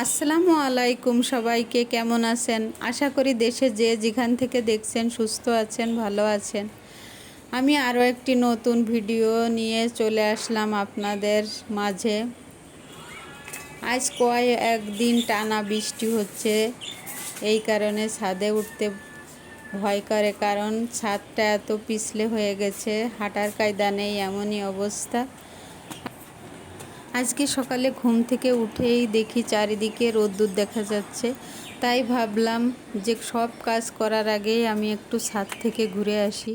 আসসালামু আলাইকুম সবাইকে, কেমন আছেন? আশা করি দেশে যে যেখান থেকে দেখছেন সুস্থ আছেন, ভালো আছেন। আমি আরও একটি নতুন ভিডিও নিয়ে চলে আসলাম আপনাদের মাঝে। আজ কয় একদিন টানা বৃষ্টি হচ্ছে, এই কারণে ছাদে উঠতে ভয় করে, কারণ ছাদটা এত পিছলে হয়ে গেছে, হাঁটার কায়দা নেই, এমনই অবস্থা। আজকে সকালে ঘুম থেকে উঠেই দেখি চারিদিকে রোদ্দুর দেখা যাচ্ছে। তাই ভাবলাম যে সব কাজ করার আগেই আমি একটু ছাদ থেকে ঘুরে আসি।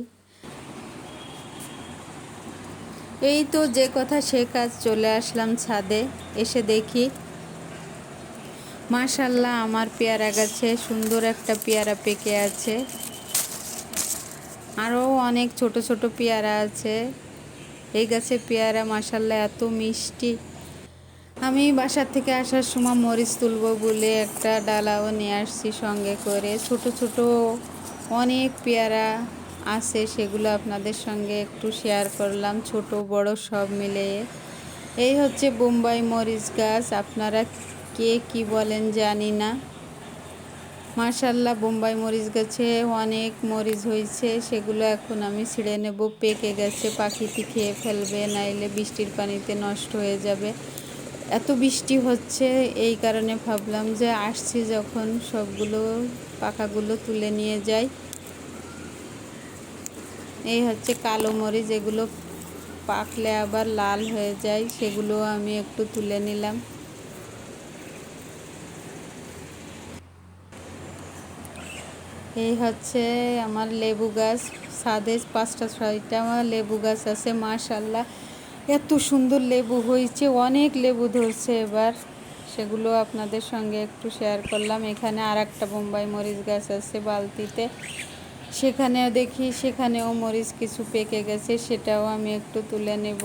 এই তো যে কথা সে কাজ চলে আসলাম ছাদে। এসে দেখি, মাশাল্লাহ আমার পেয়ারা গাছে সুন্দর একটা পেয়ারা পেকে আছে। আরও অনেক ছোট ছোট পেয়ারা আছে। এই গাছে পেয়ারা মাসাল্লাহ এত মিষ্টি। আমি বাসার থেকে আসার সময় মরিচ তুলবো বলে একটা ডালাও নিয়ে আসছি সঙ্গে করে। ছোট ছোট অনেক পেয়ারা আছে, সেগুলো আপনাদের সঙ্গে একটু শেয়ার করলাম, ছোট, বড় সব মিলিয়ে এই হচ্ছে বোম্বাই মরিচ গাছ, আপনারা কে কি বলেন জানি না। মার্শাল্লাহ বোম্বাই মরিচ গাছে, অনেক মরিচ হয়েছে, সেগুলো এখন আমি ছিঁড়ে নেব, পেকে গেছে, পাখিটি খেয়ে ফেলবে, নাইলে বৃষ্টির পানিতে নষ্ট হয়ে যাবে। এত বৃষ্টি হচ্ছে, এই কারণে ভাবলাম যে আসছি যখন সবগুলো পাখাগুলো তুলে নিয়ে যাই। এই হচ্ছে কালো মরিচ, এগুলো পাকলে আবার লাল হয়ে যায় সেগুলো আমি একটু তুলে নিলাম। এই হচ্ছে আমার লেবু গাছ। সাদে পাঁচটা ছয়টা আমার লেবু গাছ আছে মাশাল্লাহ এত সুন্দর লেবু হয়েছে, অনেক লেবু ধরছে এবার। সেগুলো আপনাদের সঙ্গে একটু শেয়ার করলাম। এখানে আর একটা বোম্বাই মরিচ গাছ আছে বালতিতে। সেখানেও দেখি, সেখানেও মরিচ কিছু পেকে গেছে, সেটাও আমি একটু তুলে নেব।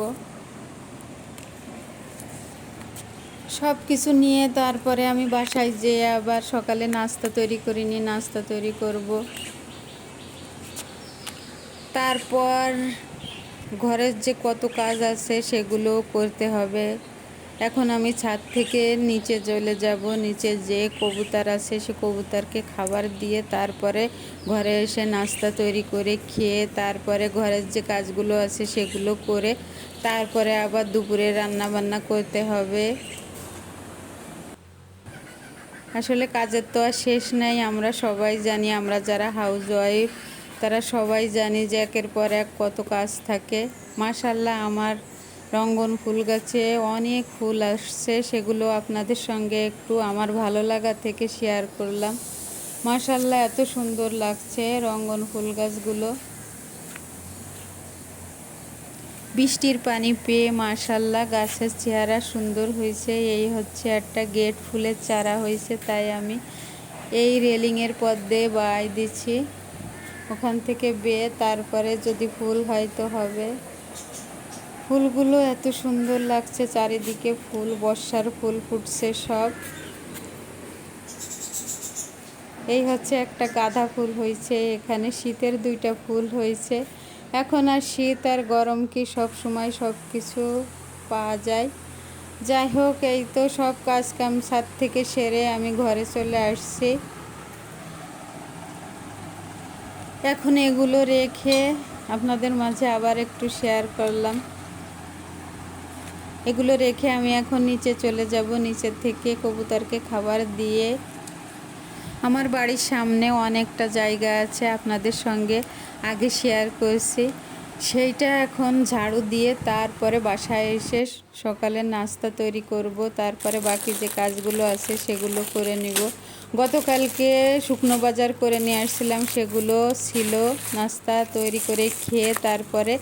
সব কিছু নিয়ে তারপরে আমি বাসায় যেয়ে আবার সকালে নাস্তা তৈরি করিনি নাস্তা তৈরি করব। তারপর ঘরের যে কত কাজ আছে সেগুলো করতে হবে। এখন আমি ছাদ থেকে নিচে চলে যাব, নিচে যে কবুতর আছে সে কবুতরকে খাবার দিয়ে তারপরে ঘরে এসে নাস্তা তৈরি করে খেয়ে তারপরে ঘরের যে কাজগুলো আছে সেগুলো করে তারপরে আবার দুপুরে রান্না বান্না করতে হবে। আসলে কাজের তো আর শেষ নাই, আমরা সবাই জানি, আমরা যারা হাউস ওয়াইফ তারা সবাই জানি যে একের পর এক কত কাজ থাকে। মাশাল্লাহ আমার রঙ্গন ফুল গাছে অনেক ফুল আসছে, সেগুলো আপনাদের সঙ্গে একটু আমার ভালো লাগা থেকে শেয়ার করলাম। মাশাল্লাহ এত সুন্দর লাগছে রঙ্গন ফুল গাছগুলো। বৃষ্টির পানি পেয়ে মাশাল্লাহ গাছের চেহারা সুন্দর হয়েছে। এই হচ্ছে একটা গেট, ফুলের চারা হয়েছে, তাই আমি এই রেলিংয়ের পথ দিয়ে বাই দিচ্ছি। ওখান থেকে বেয়ে তারপরে যদি ফুল হয় তো হবে। ফুলগুলো এত সুন্দর লাগছে, চারিদিকে ফুল, বর্ষার ফুল ফুটছে সব। এই হচ্ছে একটা গাঁদা ফুল হয়েছে, এখানে শীতের দুইটা ফুল হয়েছে। এখন আর শীত আর গরম কি সব সময় সব কিছু পাওয়া যায়? যাই হোক, এই তো সব কাজ কাম ছাদ থেকে সেরে আমি ঘরে চলে আসছি। এখন এগুলো রেখে আপনাদের মাঝে আবার একটু শেয়ার করলাম। এগুলো রেখে আমি এখন নিচে চলে যাব। নিচের থেকে কবুতরকে খাবার দিয়ে। আমার বাড়ির সামনে অনেকটা জায়গা আছে আপনাদের সঙ্গে আগে শেয়ার করছি। সেইটা এখন ঝাড়ু দিয়ে তারপরে বাসায় এসে সকালে নাস্তা তৈরি করব। তারপরে বাকি যে কাজগুলো আছে সেগুলো করে নিব। গতকালকে শুকনো বাজার করে নিয়ে আসছিলাম। সেগুলো ছিল নাস্তা তৈরি করে খেয়ে তারপরে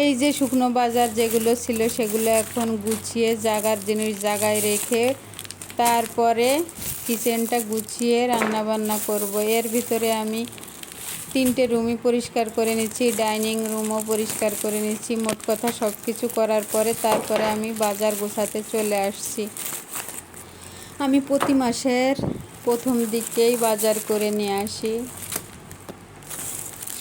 এই যে শুকনো বাজার যেগুলো ছিল সেগুলো এখন গুছিয়ে জাগার জিনিস জাগায় রেখে তারপরে কিচেনটা গুছিয়ে রান্না বান্না করব। এর ভিতরে আমি তিনটে রুমই পরিষ্কার করে নিচ্ছি, ডাইনিং রুমও পরিষ্কার করে নিচ্ছি, মোট কথা সব কিছু করার পরে তারপরে আমি বাজার গোছাতে চলে আসছি। আমি প্রতি মাসের প্রথম দিকেই বাজার করে নিয়ে আসি।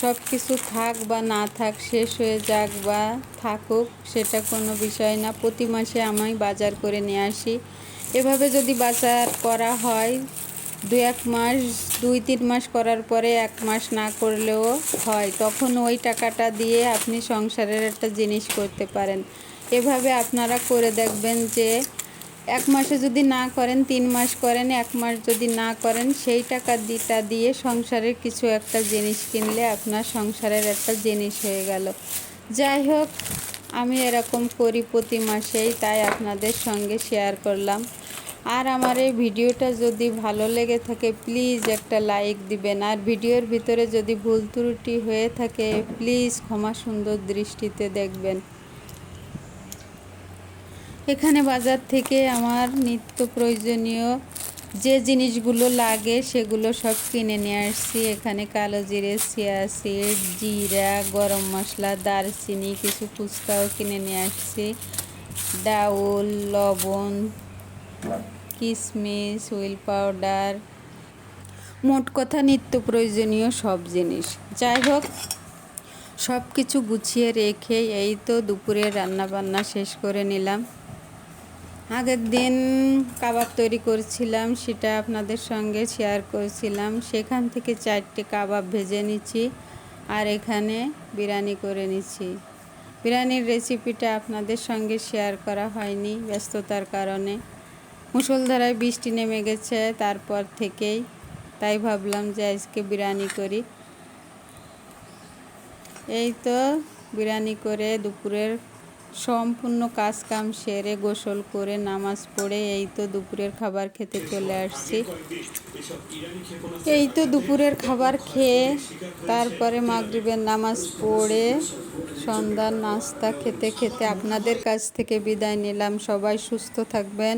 সব কিছু থাক বা না থাক, শেষ হয়ে যাক বা থাকুক, সেটা কোনো বিষয় না। প্রতি মাসে আমি বাজার করে নিয়ে আসি। এভাবে যদি বাজার করা হয় দু এক মাস, দুই তিন মাস করার পরে এক মাস না করলেও হয়, তখন ওই টাকাটা দিয়ে আপনি সংসারের একটা জিনিস করতে পারেন। এভাবে আপনারা করে দেখবেন যে এক মাসে যদি না করেন, তিন মাস করেন, এক মাস যদি না করেন, সেই টাকা দিটা দিয়ে সংসারের কিছু একটা জিনিস কিনলে আপনার সংসারের একটা জিনিস হয়ে গেল। যাই হোক, আমি এরকম করি প্রতি মাসেই, তাই আপনাদের সঙ্গে শেয়ার করলাম। আর আমার এই ভিডিওটা যদি ভালো লেগে থাকে প্লিজ একটা লাইক দিবেন। আর ভিডিওর ভিতরে যদি ভুল ত্রুটি হয়ে থাকে প্লিজ ক্ষমা সুন্দর দৃষ্টিতে দেখবেন। এখানে বাজার থেকে আমার নিত্য প্রয়োজনীয় যে জিনিসগুলো লাগে, সেগুলো সব কিনে নিয়ে আসছি। এখানে কালো জিরে সিড জিরা, গরম মশলা, দারচিনি, কিছু ফুচকাও কিনে নিয়ে আসছি। ডাউল, লবণ কিশমিশ হুইল পাউডার, মোট কথা নিত্য প্রয়োজনীয় সব জিনিস। যাই হোক, সব কিছু গুছিয়ে রেখে এই তো দুপুরে রান্না বান্না শেষ করে নিলাম। আগের দিন কাবাব তৈরি করছিলাম, সেটা আপনাদের সঙ্গে শেয়ার করছিলাম। সেখান থেকে চারটে কাবাব ভেজে নিচ্ছি আর এখানে বিরিয়ানি করে নিচ্ছি। বিরিয়ানির রেসিপিটা আপনাদের সঙ্গে শেয়ার করা হয়নি ব্যস্ততার কারণে। মুসলধারায় বৃষ্টি নেমে গেছে তারপর থেকেই। তাই ভাবলাম যে আজকে বিরিয়ানি করি। এই তো বিরিয়ানি করে দুপুরের সম্পূর্ণ কাজ কাম সেরে গোসল করে নামাজ পড়ে এই তো দুপুরের খাবার খেতে চলে আসছি। এই তো দুপুরের খাবার খেয়ে তারপরে মাগরিবের নামাজ পড়ে সন্ধ্যার নাস্তা খেতে খেতে আপনাদের কাছ থেকে বিদায় নিলাম। সবাই সুস্থ থাকবেন।